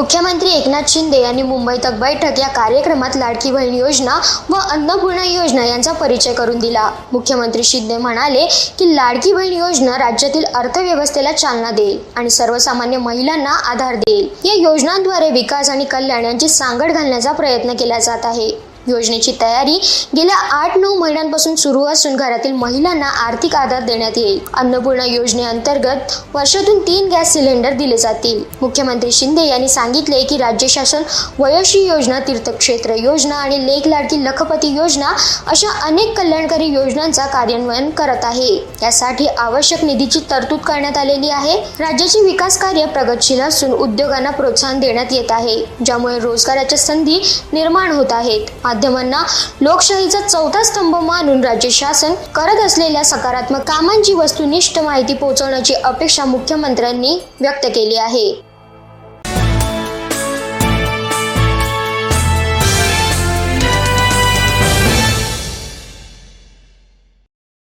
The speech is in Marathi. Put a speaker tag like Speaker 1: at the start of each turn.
Speaker 1: मुख्यमंत्री एकनाथ शिंदे यांनी मुंबईत बैठक या कार्यक्रमात लाडकी बहीण योजना व अन्नपूर्णा योजना यांचा परिचय करून दिला. मुख्यमंत्री शिंदे म्हणाले की लाडकी बहीण योजना राज्यातील अर्थव्यवस्थेला चालना देईल आणि सर्वसामान्य महिलांना आधार देईल. या योजनांद्वारे विकास आणि कल्याण यांची सांगड घालण्याचा प्रयत्न केला जात आहे. योजनेची तयारी गेल्या आठ नऊ महिन्यांपासून सुरू असून घरातील महिलांना आर्थिक आधार देण्यात येईल. अन्नपूर्णा योजनेअंतर्गत वर्षातून तीन गॅस सिलेंडर दिले जातील. मुख्यमंत्री शिंदे यांनी सांगितले की राज्य शासन वयोश्री योजना तीर्थक्षेत्र योजना आणि लेख लाडकी लखपती योजना अशा अनेक कल्याणकारी योजनांचा कार्यान्वयन करत आहे. यासाठी आवश्यक निधीची तरतूद करण्यात आलेली आहे. राज्याचे विकास कार्य प्रगतशील असून उद्योगांना प्रोत्साहन देण्यात येत आहे ज्यामुळे रोजगाराच्या संधी निर्माण होत आहेत. माध्यमांना लोकशाहीचा चौथा स्तंभ मानून राज्य शासन करत असलेल्या सकारात्मक कामांची वस्तुनिष्ठ माहिती पोहोचवण्याची अपेक्षा मुख्यमंत्र्यांनी व्यक्त केली आहे.